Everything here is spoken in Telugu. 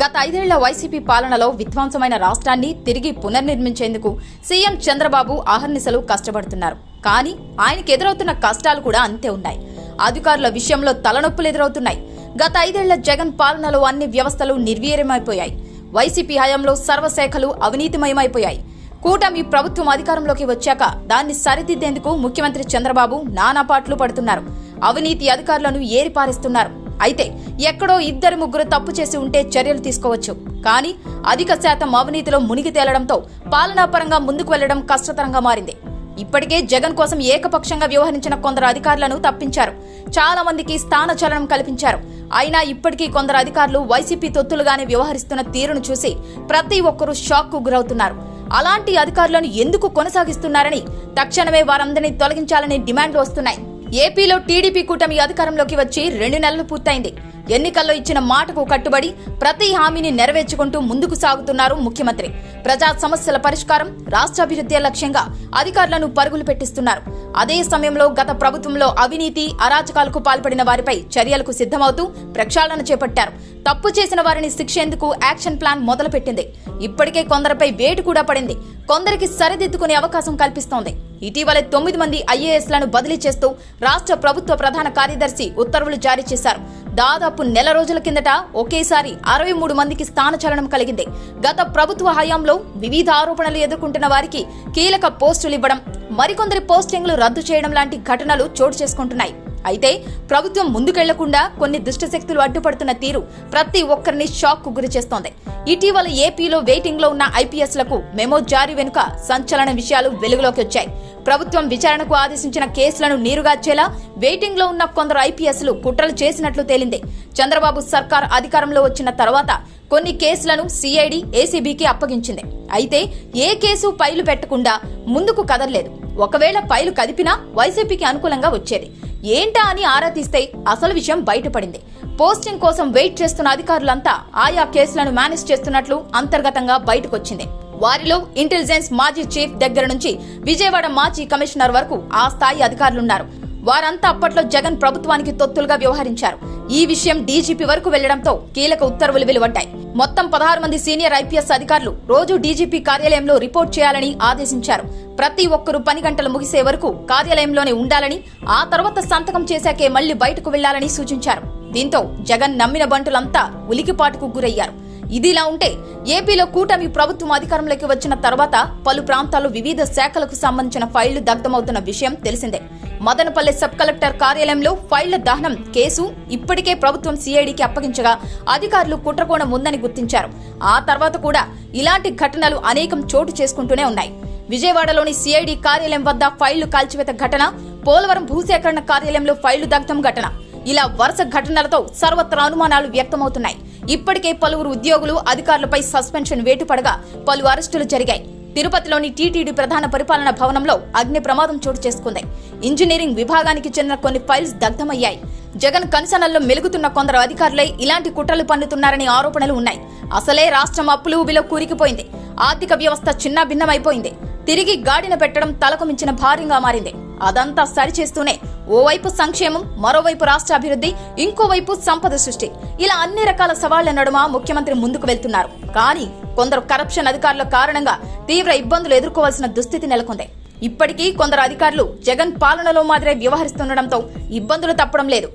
గత ఐదేళ్ళ వైసీపీ పాలనలో విధ్వంసమైన రాష్ట్రాన్ని తిరిగి పునర్నిర్మించేందుకు సీఎం చంద్రబాబు ఆహర్నిశలు కష్టపడుతున్నారు. కానీ ఆయనకి ఎదురవుతున్న కష్టాలు కూడా అంతే ఉన్నాయి. అధికారుల విషయంలో తలనొప్పులు ఎదురవుతున్నాయి. గత ఐదేళ్ళ జగన్ పాలనలో అన్ని వ్యవస్థలు నిర్వీర్యమైపోయాయి. వైసీపీ హయాంలో సర్వశాఖలు అవినీతిమయమైపోయాయి. కూటమి ప్రభుత్వం అధికారంలోకి వచ్చాక దాన్ని సరిదిద్దేందుకు ముఖ్యమంత్రి చంద్రబాబు నానాపాట్లు పడుతున్నారు. అవినీతి అధికారులను ఏరిపారేస్తున్నారు. అయితే ఎక్కడో ఇద్దరు ముగ్గురు తప్పు చేసి ఉంటే చర్యలు తీసుకోవచ్చు. కానీ అధిక శాతం అవినీతిలో మునిగి తేలడంతో పాలనాపరంగా ముందుకు వెళ్ళడం కష్టతరంగా మారింది. ఇప్పటికే జగన్ కోసం ఏకపక్షంగా వ్యవహరించిన కొందరు అధికారులను తప్పించారు. చాలా మందికి స్థానచలనం కల్పించారు. అయినా ఇప్పటికీ కొందరు అధికారులు వైసీపీ తొత్తులుగానే వ్యవహరిస్తున్న తీరును చూసి ప్రతి ఒక్కరూ షాక్కు గురవుతున్నారు. అలాంటి అధికారులను ఎందుకు కొనసాగిస్తున్నారని తక్షణమే వారందరినీ తొలగించాలని డిమాండ్లు వస్తున్నాయి. ఏపీలో టీడీపీ కూటమి అధికారంలోకి వచ్చి రెండు నెలలు పూర్తయింది. ఎన్నికల్లో ఇచ్చిన మాటకు కట్టుబడి ప్రతి హామీని నెరవేర్చుకుంటూ ముందుకు సాగుతున్నారు ముఖ్యమంత్రి. ప్రజా సమస్యల పరిష్కారం రాష్ట్రాభివృద్ధి లక్ష్యంగా అధికారులను పరుగులు పెట్టిస్తున్నారు. అదే సమయంలో గత ప్రభుత్వంలో అవినీతి అరాచకాలకు పాల్పడిన వారిపై చర్యలకు సిద్ధమవుతూ ప్రక్షాళన చేపట్టారు. తప్పు చేసిన వారిని శిక్షేందుకు యాక్షన్ ప్లాన్ మొదలుపెట్టింది. ఇప్పటికే కొందరిపై వేటు కూడా పడింది. కొందరికి సరిదిద్దుకునే అవకాశం కల్పిస్తోంది. ఇటీవలే తొమ్మిది మంది ఐఏఎస్లను బదిలీ చేస్తూ రాష్ట్ర ప్రభుత్వ ప్రధాన కార్యదర్శి ఉత్తర్వులు జారీ చేశారు. దాదాపు నెల రోజుల కిందట ఒకేసారి అరవై మూడు మందికి స్థానచలనం కలిగింది. గత ప్రభుత్వ హయాంలో వివిధ ఆరోపణలు ఎదుర్కొంటున్న వారికి కీలక పోస్టులు ఇవ్వడం మరికొందరి పోస్టింగ్లు రద్దు చేయడం లాంటి ఘటనలు చోటు చేసుకుంటున్నాయి. అయితే ప్రభుత్వం ముందుకెళ్ళకుండా కొన్ని దుష్టశక్తులు అడ్డుపడుతున్న తీరు ప్రతి ఒక్కరిని షాక్కు గురి చేస్తోంది. ఇటీవల ఏపీలో వెయిటింగ్లో ఉన్న ఐపీఎస్లకు మెమో జారీ వెనుక సంచలన విషయాలు వెలుగులోకి వచ్చాయి. ప్రభుత్వం విచారణకు ఆదేశించిన కేసులను నీరుగార్చేలా వెయిటింగ్లో ఉన్న కొందరు ఐపీఎస్లు కుట్రలు చేసినట్లు తేలింది. చంద్రబాబు సర్కార్ అధికారంలో వచ్చిన తర్వాత కొన్ని కేసులను సిఐడి ఏసీబీకి అప్పగించింది. అయితే ఏ కేసు పైలు పెట్టకుండా ముందుకు కదలలేదు. ఒకవేళ పైలు కదిపినా వైసీపీకి అనుకూలంగా వచ్చేది. ఏంటా అని ఆరా తీస్తే అసలు విషయం బయటపడింది. పోస్టింగ్ కోసం వెయిట్ చేస్తున్న అధికారులంతా ఆయా కేసులను మేనేజ్ చేస్తున్నట్లు అంతర్గతంగా బయటకొచ్చింది. వారిలో ఇంటెలిజెన్స్ మాజీ చీఫ్ దగ్గర నుంచి విజయవాడ మాజీ కమిషనర్ వరకు ఆ స్థాయి అధికారులున్నారు. వారంతా అప్పట్లో జగన్ ప్రభుత్వానికి తొత్తులుగా వ్యవహరించారు. ఈ విషయం డీజీపీ వరకు వెళ్ళడంతో కీలక ఉత్తర్వులు వెలువడ్డాయి. మొత్తం పదహారు మంది సీనియర్ ఐపీఎస్ అధికారులు రోజు డీజీపీ కార్యాలయంలో రిపోర్ట్ చేయాలని ఆదేశించారు. ప్రతి ఒక్కరూ పని గంటలు ముగిసే వరకు కార్యాలయంలోనే ఉండాలని ఆ తర్వాత సంతకం చేశాకే మళ్ళీ బయటకు వెళ్ళాలని సూచించారు. దీంతో జగన్ నమ్మిన బంటులంతా ఉలికిపాటుకు గురయ్యారు. ఇదిలా ఉంటే ఏపీలో కూటమి ప్రభుత్వం అధికారంలోకి వచ్చిన తర్వాత పలు ప్రాంతాల్లో వివిధ శాఖలకు సంబంధించిన ఫైళ్ళు దగ్ధమవుతున్న విషయం తెలిసిందే. మదనపల్లె సబ్ కలెక్టర్ కార్యాలయంలో ఫైళ్ళ దహనం కేసు ఇప్పటికే ప్రభుత్వం సీఐడికి అప్పగించగా అధికారులు కుట్రకోణం ఉందని గుర్తించారు. ఆ తర్వాత కూడా ఇలాంటి ఘటనలు అనేకం చోటు చేసుకుంటూనే ఉన్నాయి. విజయవాడలోని సిఐడి కార్యాలయం వద్ద ఫైళ్ళు కాల్చివేత ఘటన పోలవరం భూసేకరణ కార్యాలయంలో ఫైళ్ళు దగ్ధం ఘటన. ఇలా వరుస ఘటనలతో సర్వత్రా అనుమానాలు వ్యక్తమవుతున్నాయి. ఇప్పటికే పలువురు ఉద్యోగులు అధికారులపై సస్పెన్షన్ వేటు పడగా పలు అరెస్టులు జరిగాయి. తిరుపతిలోని టీటీడీ ప్రధాన పరిపాలన భవనంలో అగ్ని ప్రమాదం చోటు చేసుకుంది. ఇంజనీరింగ్ విభాగానికి చెందిన కొన్ని ఫైల్స్ దగ్ధమయ్యాయి. జగన్ కనుసనల్లో మెలుగుతున్న కొందరు అధికారులే ఇలాంటి కుట్రలు పన్నుతున్నారని ఆరోపణలు ఉన్నాయి. అసలే రాష్ట్రం అప్పులు ఊబిలో కూరికిపోయింది. ఆర్థిక వ్యవస్థ చిన్నాభిన్నమైపోయింది. తిరిగి గాడిన పెట్టడం తలకు మించిన భారీగా మారింది. అదంతా సరిచేస్తూనే ఓవైపు సంక్షేమం మరోవైపు రాష్ట్ర అభివృద్ధి ఇంకోవైపు సంపద సృష్టి. ఇలా అన్ని రకాల సవాళ్ళ నడుమ ముఖ్యమంత్రి ముందుకు వెళ్తున్నారు. కానీ కొందరు కరప్షన్ అధికారుల కారణంగా తీవ్ర ఇబ్బందులు ఎదుర్కోవాల్సిన దుస్థితి నెలకొంది. ఇప్పటికీ కొందరు అధికారులు జగన్ పాలనలో మాదిరే వ్యవహరిస్తుండటంతో ఇబ్బందులు తప్పడం లేదు.